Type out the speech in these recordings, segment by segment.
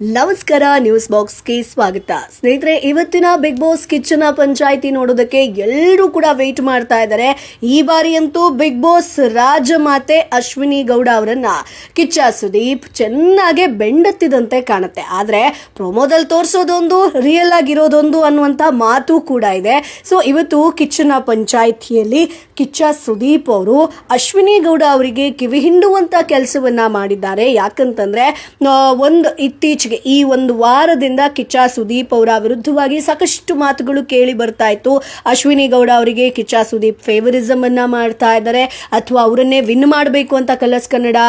ನಮಸ್ಕಾರ, ನ್ಯೂಸ್ ಬಾಕ್ಸ್ಗೆ ಸ್ವಾಗತ. ಸ್ನೇಹಿತರೆ, ಇವತ್ತಿನ ಬಿಗ್ ಬಾಸ್ ಕಿಚನ್ ಪಂಚಾಯಿತಿ ನೋಡೋದಕ್ಕೆ ಎಲ್ಲರೂ ಕೂಡ ವೆಯ್ಟ್ ಮಾಡ್ತಾ ಇದ್ದಾರೆ. ಈ ಬಾರಿಯಂತೂ ಬಿಗ್ ಬಾಸ್ ರಾಜಮಾತೆ ಅಶ್ವಿನಿ ಗೌಡ ಅವರನ್ನ ಕಿಚ್ಚ ಸುದೀಪ್ ಚೆನ್ನಾಗೆ ಬೆಂಡತ್ತಿದಂತೆ ಕಾಣುತ್ತೆ. ಆದ್ರೆ ಪ್ರೊಮೋದಲ್ಲಿ ತೋರಿಸೋದೊಂದು ರಿಯಲ್ ಆಗಿರೋದೊಂದು ಅನ್ನುವಂತ ಮಾತು ಕೂಡ ಇದೆ. ಸೊ ಇವತ್ತು ಕಿಚ್ಚನ ಪಂಚಾಯಿತಿಯಲ್ಲಿ ಕಿಚ್ಚ ಸುದೀಪ್ ಅವರು ಅಶ್ವಿನಿ ಗೌಡ ಅವರಿಗೆ ಕಿವಿ ಹಿಂಡುವಂತ ಕೆಲಸವನ್ನ ಮಾಡಿದ್ದಾರೆ. ಯಾಕಂತಂದ್ರೆ ಒಂದು ಒಂದು ಇತ್ತೀಚೆಗೆ ಈ ಒಂದು ವಾರದಿಂದ ಕಿಚ್ಚ ಸುದೀಪ್ ಅವರ ವಿರುದ್ಧವಾಗಿ ಸಾಕಷ್ಟು ಮಾತುಗಳು ಕೇಳಿ ಬರ್ತಾ ಇತ್ತು. ಅಶ್ವಿನಿ ಗೌಡ ಅವರಿಗೆ ಕಿಚ್ಚ ಸುದೀಪ್ ಫೇವರಿಸಮ್ ಅನ್ನ ಮಾಡ್ತಾ ಇದ್ದಾರೆ. ಅಥವಾ ಅವರನ್ನೇ ವಿನ್ ಮಾಡಬೇಕು ಅಂತ ಕಲರ್ಸ್ ಕನ್ನಡ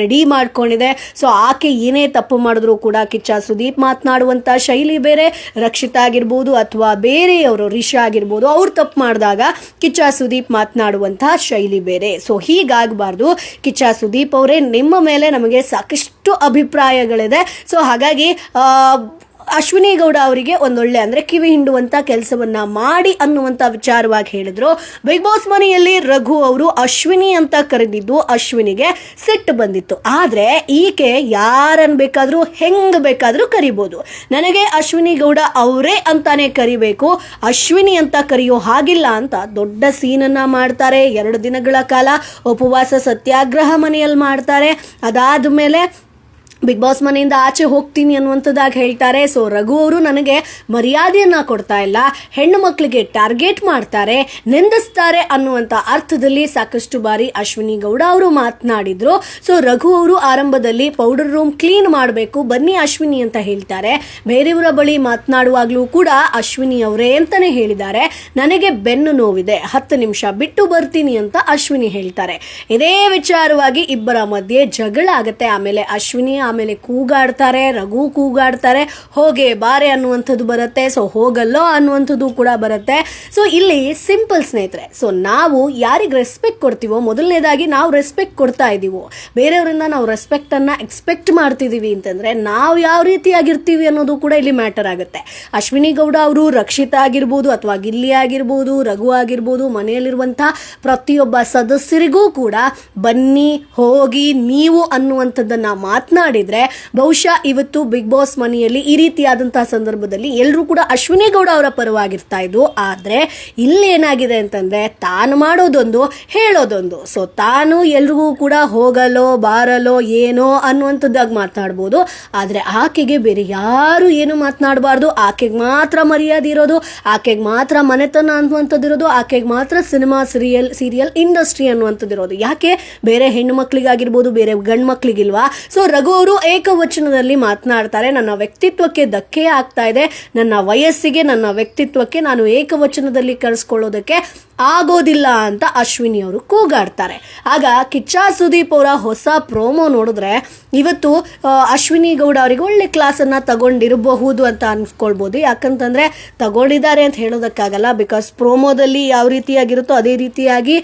ರೆಡಿ ಮಾಡ್ಕೊಂಡಿದೆ. ಸೊ ಆಕೆ ಏನೇ ತಪ್ಪು ಮಾಡಿದ್ರು ಕೂಡ ಕಿಚ್ಚ ಸುದೀಪ್ ಮಾತನಾಡುವಂತ ಶೈಲಿ ಬೇರೆ, ರಕ್ಷಿತ ಆಗಿರ್ಬೋದು ಅಥವಾ ಬೇರೆಯವರು ರಿಷ ಆಗಿರ್ಬೋದು, ಅವ್ರು ತಪ್ಪು ಮಾಡಿದಾಗ ಕಿಚ್ಚ ಸುದೀಪ್ ಮಾತನಾಡುವಂತಹ ಶೈಲಿ ಬೇರೆ. ಸೊ ಹೀಗಾಗಬಾರ್ದು. ಕಿಚ್ಚ ಸುದೀಪ್ ಅವರೇ ನಿಮ್ಮ ಮೇಲೆ ನಮಗೆ ಸಾಕಷ್ಟು ಅಭಿಪ್ರಾಯಗಳಿದೆ. ಸೊ ಹಾಗಾಗಿ ಅಶ್ವಿನಿ ಗೌಡ ಅವರಿಗೆ ಒಂದೊಳ್ಳೆ ಅಂದರೆ ಕಿವಿ ಹಿಂಡುವಂತ ಕೆಲಸವನ್ನ ಮಾಡಿ ಅನ್ನುವಂತ ವಿಚಾರವಾಗಿ ಹೇಳಿದರು. ಬಿಗ್ ಬಾಸ್ ಮನೆಯಲ್ಲಿ ರಘು ಅವರು ಅಶ್ವಿನಿ ಅಂತ ಕರೆದಿದ್ದು ಅಶ್ವಿನಿಗೆ ಸಿಟ್ಟು ಬಂದಿತ್ತು. ಆದ್ರೆ ಈಕೆ ಯಾರನ್ನು ಬೇಕಾದರೂ, ಹೆಂಗ್ ಬೇಕಾದರೂ ಕರಿಬೋದು. ನನಗೆ ಅಶ್ವಿನಿ ಗೌಡ ಅವರೇ ಅಂತಾನೆ ಕರಿಬೇಕು. ಅಶ್ವಿನಿ ಅಂತ ಕರೆಯೋ ಹಾಗಿಲ್ಲ ಅಂತ ದೊಡ್ಡ ಸೀನನ್ನು ಮಾಡ್ತಾರೆ. ಎರಡು ದಿನಗಳ ಕಾಲ ಉಪವಾಸ ಸತ್ಯಾಗ್ರಹ ಮನೆಯಲ್ಲಿ ಮಾಡ್ತಾರೆ. ಅದಾದ ಮೇಲೆ ಬಿಗ್ ಬಾಸ್ ಮನೆಯಿಂದ ಆಚೆ ಹೋಗ್ತೀನಿ ಅನ್ನುವಂಥದ್ದಾಗಿ ಹೇಳ್ತಾರೆ. ಸೊ ರಘು ಅವರು ನನಗೆ ಮರ್ಯಾದೆಯನ್ನು ಕೊಡ್ತಾ ಇಲ್ಲ. ಹೆಣ್ಣು ಮಕ್ಕಳಿಗೆ ಟಾರ್ಗೆಟ್ ಮಾಡ್ತಾರೆ, ನಿಂದಿಸ್ತಾರೆ ಅನ್ನುವಂಥ ಅರ್ಥದಲ್ಲಿ ಸಾಕಷ್ಟು ಬಾರಿ ಅಶ್ವಿನಿ ಗೌಡ ಅವರು ಮಾತನಾಡಿದರು. ಸೊ ರಘು ಅವರು ಆರಂಭದಲ್ಲಿ ಪೌಡರ್ ರೂಮ್ ಕ್ಲೀನ್ ಮಾಡಬೇಕು, ಬನ್ನಿ ಅಶ್ವಿನಿ ಅಂತ ಹೇಳ್ತಾರೆ. ಬೇರೆಯವರ ಬಳಿ ಮಾತನಾಡುವಾಗಲೂ ಕೂಡ ಅಶ್ವಿನಿ ಅವರೇ ಅಂತಲೇ ಹೇಳಿದ್ದಾರೆ. ನನಗೆ ಬೆನ್ನು ನೋವಿದೆ, ಹತ್ತು ನಿಮಿಷ ಬಿಟ್ಟು ಬರ್ತೀನಿ ಅಂತ ಅಶ್ವಿನಿ ಹೇಳ್ತಾರೆ. ಇದೇ ವಿಚಾರವಾಗಿ ಇಬ್ಬರ ಮಧ್ಯೆ ಜಗಳ ಆಗುತ್ತೆ. ಆಮೇಲೆ ಅಶ್ವಿನಿ ಆಮೇಲೆ ಕೂಗಾಡ್ತಾರೆ, ರಘು ಕೂಗಾಡ್ತಾರೆ, ಹೋಗೆ ಬಾರೆ ಅನ್ನುವಂಥದ್ದು ಬರುತ್ತೆ, ಸೊ ಹೋಗಲ್ಲೋ ಅನ್ನುವಂಥದ್ದು ಕೂಡ ಬರುತ್ತೆ. ಸೊ ಇಲ್ಲಿ ಸಿಂಪಲ್ ಸ್ನೇಹಿತರೆ, ಸೊ ನಾವು ಯಾರಿಗೆ ರೆಸ್ಪೆಕ್ಟ್ ಕೊಡ್ತೀವೋ, ಮೊದಲನೇದಾಗಿ ನಾವು ರೆಸ್ಪೆಕ್ಟ್ ಕೊಡ್ತಾ ಇದ್ದೀವೋ ಬೇರೆಯವರಿಂದ ನಾವು ರೆಸ್ಪೆಕ್ಟನ್ನು ಎಕ್ಸ್ಪೆಕ್ಟ್ ಮಾಡ್ತಿದೀವಿ ಅಂತಂದ್ರೆ ನಾವು ಯಾವ ರೀತಿಯಾಗಿರ್ತೀವಿ ಅನ್ನೋದು ಕೂಡ ಇಲ್ಲಿ ಮ್ಯಾಟರ್ ಆಗುತ್ತೆ. ಅಶ್ವಿನಿ ಗೌಡ ಅವರು ರಕ್ಷಿತಾ ಆಗಿರ್ಬೋದು ಅಥವಾ ಗಿಲ್ಲಿ ಆಗಿರ್ಬೋದು, ರಘು ಆಗಿರ್ಬೋದು, ಮನೆಯಲ್ಲಿರುವಂಥ ಪ್ರತಿಯೊಬ್ಬ ಸದಸ್ಯರಿಗೂ ಕೂಡ ಬನ್ನಿ, ಹೋಗಿ ನೀವು ಅನ್ನುವಂಥದ್ದನ್ನ ಮಾತನಾಡಿದ್ರೆ ಬಹುಶಃ ಇವತ್ತು ಬಿಗ್ ಬಾಸ್ ಮನೆಯಲ್ಲಿ ಈ ರೀತಿಯಾದಂತಹ ಸಂದರ್ಭದಲ್ಲಿ ಎಲ್ಲರೂ ಕೂಡ ಅಶ್ವಿನಿ ಗೌಡ ಅವರ ಪರವಾಗಿರ್ತಾ ಇದ್ರು. ಆದ್ರೆ ಇಲ್ಲಿ ಏನಾಗಿದೆ ಅಂತಂದ್ರೆ ತಾನು ಮಾಡೋದೊಂದು, ಹೇಳೋದೊಂದು. ಸೊ ತಾನು ಎಲ್ರಿಗೂ ಕೂಡ ಹೋಗಲೋ, ಬಾರಲೋ, ಏನೋ ಅನ್ನುವಂಥದ್ದಾಗಿ ಮಾತನಾಡ್ಬೋದು ಆದ್ರೆ ಆಕೆಗೆ ಬೇರೆ ಯಾರು ಏನು ಮಾತನಾಡಬಾರ್ದು. ಆಕೆಗೆ ಮಾತ್ರ ಮರ್ಯಾದೆ ಇರೋದು, ಆಕೆಗೆ ಮಾತ್ರ ಮನೆತನ ಅನ್ನುವಂಥದ್ದು ಇರೋದು, ಆಕೆಗೆ ಮಾತ್ರ ಸಿನಿಮಾ ಸೀರಿಯಲ್ ಸೀರಿಯಲ್ ಇಂಡಸ್ಟ್ರಿ ಅನ್ನುವಂಥದ್ದು ಇರೋದು. ಯಾಕೆ? ಬೇರೆ ಹೆಣ್ಣು ಮಕ್ಕಳಿಗಾಗಿರ್ಬೋದು ಬೇರೆ ಗಂಡು ಮಕ್ಕಳಿಗಿಲ್ವಾ ಸೊ ರಘು ಅವರು ಏಕವಚನದಲ್ಲಿ ಮಾತನಾಡ್ತಾರೆ, ನನ್ನ ವ್ಯಕ್ತಿತ್ವಕ್ಕೆ ಧಕ್ಕೆ ಆಗ್ತಾ ಇದೆ, ನನ್ನ ವಯಸ್ಸಿಗೆ, ನನ್ನ ವ್ಯಕ್ತಿತ್ವಕ್ಕೆ ನಾನು ಏಕವಚನದಲ್ಲಿ ಕರೆಸ್ಕೊಳ್ಳೋದಕ್ಕೆ ಆಗೋದಿಲ್ಲ ಅಂತ ಅಶ್ವಿನಿ ಅವರು ಕೂಗಾಡ್ತಾರೆ. ಆಗ ಕಿಚ್ಚ ಸುದೀಪ್ ಅವರ ಹೊಸ ಪ್ರೋಮೋ ನೋಡಿದ್ರೆ ಇವತ್ತು ಅಶ್ವಿನಿ ಗೌಡ ಅವರಿಗೆ ಒಳ್ಳೆ ಕ್ಲಾಸನ್ನು ತಗೊಂಡಿರಬಹುದು ಅಂತ ಅನ್ಸ್ಕೊಳ್ಬೋದು. ಯಾಕಂತಂದರೆ ತಗೊಂಡಿದ್ದಾರೆ ಅಂತ ಹೇಳೋದಕ್ಕಾಗಲ್ಲ ಬಿಕಾಸ್ ಪ್ರೋಮೋದಲ್ಲಿ ಯಾವ ರೀತಿಯಾಗಿರುತ್ತೋ ಅದೇ ರೀತಿಯಾಗಿ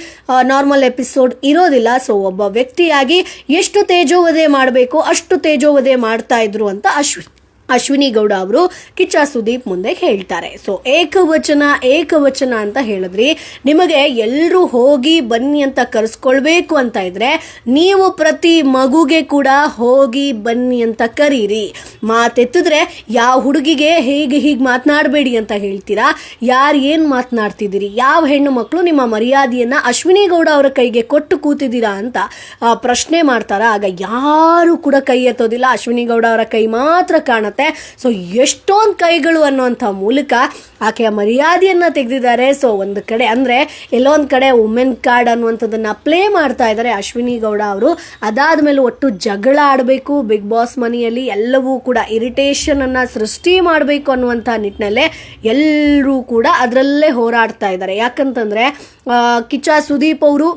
ನಾರ್ಮಲ್ ಎಪಿಸೋಡ್ ಇರೋದಿಲ್ಲ. ಸೊ ಒಬ್ಬ ವ್ಯಕ್ತಿಯಾಗಿ ಎಷ್ಟು ತೇಜೋವಧೆ ಮಾಡಬೇಕು, ಅಷ್ಟು ತೇಜೋವಧೆ ಮಾಡ್ತಾ ಇದ್ರು ಅಂತ ಅಶ್ವಿನಿ. ಅಶ್ವಿನಿ ಗೌಡ ಅವರು, ಕಿಚ್ಚ ಸುದೀಪ್ ಮುಂದೆ ಹೇಳ್ತಾರೆ. ಸೊ ಏಕವಚನ ಏಕವಚನ ಅಂತ ಹೇಳಿದ್ರಿ. ನಿಮಗೆ ಎಲ್ಲರೂ ಹೋಗಿ ಬನ್ನಿ ಅಂತ ಕರೆಸ್ಕೊಳ್ಬೇಕು ಅಂತ ಇದ್ರೆ, ನೀವು ಪ್ರತಿ ಮಗುಗೆ ಕೂಡ ಹೋಗಿ ಬನ್ನಿ ಅಂತ ಕರೀರಿ. ಮಾತೆತ್ತಿದ್ರೆ, ಯಾವ ಹುಡುಗಿಗೆ ಹೇಗೆ ಹೀಗೆ ಮಾತನಾಡಬೇಡಿ ಅಂತ ಹೇಳ್ತೀರಾ? ಯಾರು ಏನು ಮಾತನಾಡ್ತಿದ್ದೀರಿ? ಯಾವ ಹೆಣ್ಣು ಮಕ್ಕಳು ನಿಮ್ಮ ಮರ್ಯಾದೆಯನ್ನು ಅಶ್ವಿನಿ ಗೌಡ ಅವರ ಕೈಗೆ ಕೊಟ್ಟು ಕೂತಿದ್ದೀರಾ ಅಂತ ಪ್ರಶ್ನೆ ಮಾಡ್ತಾರ? ಆಗ ಯಾರು ಕೂಡ ಕೈ ಎತ್ತೋದಿಲ್ಲ. ಅಶ್ವಿನಿ ಗೌಡ ಅವರ ಕೈ ಮಾತ್ರ ಕಾಣುತ್ತೆ. ಸೊ ಎಷ್ಟೊಂದು ಕೈಗಳು ಅನ್ನುವಂಥ ಮೂಲಕ ಆಕೆಯ ಮರ್ಯಾದೆಯನ್ನು ತೆಗೆದಿದ್ದಾರೆ. ಸೊ ಒಂದು ಕಡೆ ಅಂದರೆ ಎಲ್ಲೊಂದು ಕಡೆ ವುಮೆನ್ ಕಾರ್ಡ್ ಅನ್ನುವಂಥದ್ದನ್ನು ಪ್ಲೇ ಮಾಡ್ತಾ ಇದ್ದಾರೆ ಅಶ್ವಿನಿ ಗೌಡ ಅವರು. ಅದಾದ್ಮೇಲೆ ಒಟ್ಟು ಜಗಳ ಆಡಬೇಕು. ಬಿಗ್ ಬಾಸ್ ಮನೆಯಲ್ಲಿ ಎಲ್ಲವೂ ಕೂಡ ಇರಿಟೇಷನನ್ನು ಸೃಷ್ಟಿ ಮಾಡಬೇಕು ಅನ್ನುವಂಥ ನಿಟ್ಟಿನಲ್ಲೇ ಎಲ್ಲರೂ ಕೂಡ ಅದರಲ್ಲೇ ಹೋರಾಡ್ತಾ ಇದ್ದಾರೆ. ಯಾಕಂತಂದರೆ ಕಿಚ್ಚ ಸುದೀಪ್ ಅವರು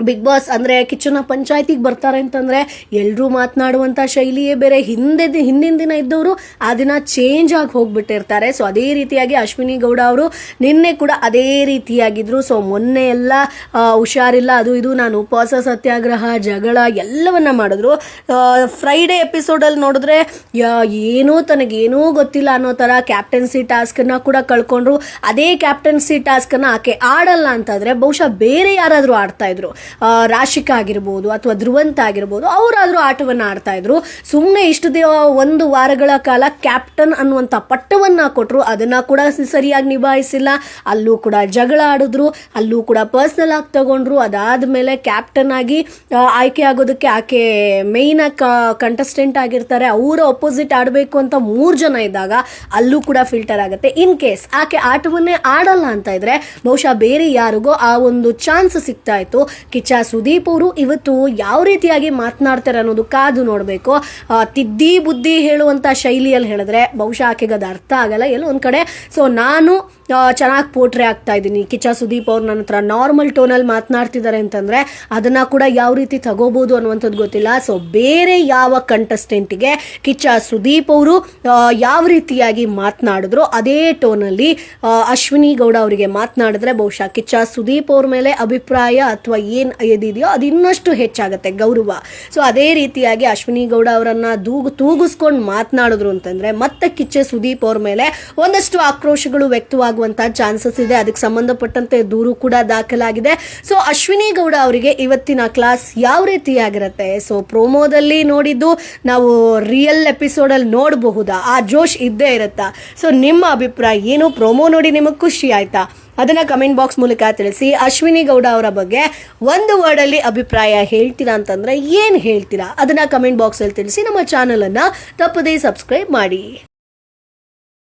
ಬಿಗ್ ಬಾಸ್ ಅಂದರೆ ಕಿಚನ ಪಂಚಾಯತಿಗೆ ಬರ್ತಾರೆ ಅಂತಂದರೆ ಎಲ್ಲರೂ ಮಾತನಾಡುವಂಥ ಶೈಲಿಯೇ ಬೇರೆ. ಹಿಂದೆ ಹಿಂದಿನ ದಿನ ಇದ್ದವರು ಆ ದಿನ ಚೇಂಜ್ ಆಗಿ ಹೋಗ್ಬಿಟ್ಟಿರ್ತಾರೆ. ಸೊ ಅದೇ ರೀತಿಯಾಗಿ ಅಶ್ವಿನಿ ಗೌಡ ಅವರು ನಿನ್ನೆ ಕೂಡ ಅದೇ ರೀತಿಯಾಗಿದ್ದರು ಸೊ ಮೊನ್ನೆ ಎಲ್ಲ ಹುಷಾರಿಲ್ಲ ಅದು ಇದು ನಾನು ಉಪವಾಸ ಸತ್ಯಾಗ್ರಹ ಜಗಳ ಎಲ್ಲವನ್ನ ಮಾಡಿದ್ರು. ಫ್ರೈಡೇ ಎಪಿಸೋಡಲ್ಲಿ ನೋಡಿದ್ರೆ ಏನೂ ತನಗೇನೋ ಗೊತ್ತಿಲ್ಲ ಅನ್ನೋ ಥರ ಕ್ಯಾಪ್ಟನ್ಸಿ ಟಾಸ್ಕನ್ನು ಕೂಡ ಕಳ್ಕೊಂಡ್ರು. ಅದೇ ಕ್ಯಾಪ್ಟನ್ಸಿ ಟಾಸ್ಕನ್ನು ಆಕೆ ಆಡಲ್ಲ ಅಂತಂದರೆ ಬಹುಶಃ ಬೇರೆ ಯಾರಾದರೂ ಆಡ್ತಾ ಇದ್ರು. ಆ, ರಾಶಿಕಾ ಆಗಿರ್ಬೋದು ಅಥವಾ ಧ್ರುವಂತ ಆಗಿರ್ಬೋದು, ಅವರಾದರೂ ಆಟವನ್ನು ಆಡ್ತಾ ಇದ್ರು. ಸುಮ್ಮನೆ ಇಷ್ಟು ಒಂದು ವಾರಗಳ ಕಾಲ ಕ್ಯಾಪ್ಟನ್ ಅನ್ನುವಂಥ ಪಟ್ಟವನ್ನು ಕೊಟ್ಟರು ಅದನ್ನು ಕೂಡ ಸರಿಯಾಗಿ ನಿಭಾಯಿಸಿಲ್ಲ. ಅಲ್ಲೂ ಕೂಡ ಜಗಳ ಆಡಿದ್ರು, ಅಲ್ಲೂ ಕೂಡ ಪರ್ಸ್ನಲ್ ಆಗಿ ತಗೊಂಡ್ರು. ಅದಾದ ಮೇಲೆ ಕ್ಯಾಪ್ಟನ್ ಆಗಿ ಆಯ್ಕೆ ಆಗೋದಕ್ಕೆ ಆಕೆ ಮೇಯ್ನ್ ಕಂಟೆಸ್ಟೆಂಟ್ ಆಗಿರ್ತಾರೆ. ಅವರ ಅಪೋಸಿಟ್ ಆಡಬೇಕು ಅಂತ ಮೂರು ಜನ ಇದ್ದಾಗ ಅಲ್ಲೂ ಕೂಡ ಫಿಲ್ಟರ್ ಆಗುತ್ತೆ. ಇನ್ ಕೇಸ್ ಆಕೆ ಆಟವನ್ನೇ ಆಡಲ್ಲ ಅಂತ ಇದ್ರೆ, ಬಹುಶಃ ಬೇರೆ ಯಾರಿಗೋ ಆ ಒಂದು ಚಾನ್ಸ್ ಸಿಗ್ತಾ ಇತ್ತು. ಕಿಚ್ಚ ಸುದೀಪ್ ಅವರು ಇವತ್ತು ಯಾವ ರೀತಿಯಾಗಿ ಮಾತನಾಡ್ತಾರೆ ಅನ್ನೋದು ಕಾದು ನೋಡಬೇಕು. ತಿದ್ದಿ ಬುದ್ಧಿ ಹೇಳುವಂಥ ಶೈಲಿಯಲ್ಲಿ ಹೇಳಿದ್ರೆ ಬಹುಶಃ ಆಕೆಗೆ ಅದು ಅರ್ಥ ಆಗಲ್ಲ. ಎಲ್ಲೋ ಒಂದು ಕಡೆ ಸೊ ನಾನು ಚೆನ್ನಾಗಿ ಪೋಟ್ರೆ ಆಗ್ತಾ ಇದ್ದೀನಿ. ಕಿಚ್ಚ ಸುದೀಪ್ ಅವ್ರು ನನ್ನ ಹತ್ರ ನಾರ್ಮಲ್ ಟೋನಲ್ಲಿ ಮಾತನಾಡ್ತಿದ್ದಾರೆ ಅಂತಂದರೆ ಅದನ್ನು ಕೂಡ ಯಾವ ರೀತಿ ತಗೋಬೋದು ಅನ್ನುವಂಥದ್ದು ಗೊತ್ತಿಲ್ಲ. ಸೊ ಬೇರೆ ಯಾವ ಕಂಟೆಸ್ಟೆಂಟಿಗೆ ಕಿಚ್ಚ ಸುದೀಪ್ ಅವರು ಯಾವ ರೀತಿಯಾಗಿ ಮಾತನಾಡಿದ್ರು ಅದೇ ಟೋನಲ್ಲಿ ಅಶ್ವಿನಿ ಗೌಡ ಅವರಿಗೆ ಮಾತನಾಡಿದ್ರೆ ಬಹುಶಃ ಕಿಚ್ಚ ಸುದೀಪ್ ಅವ್ರ ಮೇಲೆ ಅಭಿಪ್ರಾಯ ಅಥವಾ ಇದಿದೆಯೋ ಅದು ಇನ್ನಷ್ಟು ಹೆಚ್ಚಾಗುತ್ತೆ ಗೌರವ. ಸೊ ಅದೇ ರೀತಿಯಾಗಿ ಅಶ್ವಿನಿ ಗೌಡ ಅವರನ್ನು ದೂಗು, ತೂಗಿಸ್ಕೊಂಡು ಮಾತನಾಡಿದ್ರು ಅಂತಂದ್ರೆ ಮತ್ತೆ ಕಿಚ್ಚೆ ಸುದೀಪ್ ಅವ್ರ ಮೇಲೆ ಒಂದಷ್ಟು ಆಕ್ರೋಶಗಳು ವ್ಯಕ್ತವಾಗುವಂಥ ಚಾನ್ಸಸ್ ಇದೆ. ಅದಕ್ಕೆ ಸಂಬಂಧಪಟ್ಟಂತೆ ದೂರು ಕೂಡ ದಾಖಲಾಗಿದೆ. ಸೊ ಅಶ್ವಿನಿ ಗೌಡ ಅವರಿಗೆ ಇವತ್ತಿನ ಕ್ಲಾಸ್ ಯಾವ ರೀತಿಯಾಗಿರುತ್ತೆ? ಸೊ ಪ್ರೋಮೋದಲ್ಲಿ ನೋಡಿದ್ದು ನಾವು ರಿಯಲ್ ಎಪಿಸೋಡಲ್ಲಿ ನೋಡಬಹುದಾ? ಆ ಜೋಶ್ ಇದ್ದೇ ಇರುತ್ತಾ? ಸೊ ನಿಮ್ಮ ಅಭಿಪ್ರಾಯ ಏನು? ಪ್ರೋಮೋ ನೋಡಿ ನಿಮಗೆ ಖುಷಿ ಆಯ್ತಾ? ಅದನ್ನ ಕಮೆಂಟ್ ಬಾಕ್ಸ್ ಮೂಲಕ ತಿಳಿಸಿ. ಅಶ್ವಿನಿ ಗೌಡ ಅವರ ಬಗ್ಗೆ ಒಂದು ವರ್ಡಲ್ಲಿ ಅಭಿಪ್ರಾಯ ಹೇಳ್ತೀರಾ ಅಂತಂದ್ರೆ ಏನು ಹೇಳ್ತೀರಾ? ಅದನ್ನ ಕಮೆಂಟ್ ಬಾಕ್ಸಲ್ಲಿ ತಿಳಿಸಿ ನಮ್ಮ ಚಾನಲನ್ನು ತಪ್ಪದೇ ಸಬ್ಸ್ಕ್ರೈಬ್ ಮಾಡಿ.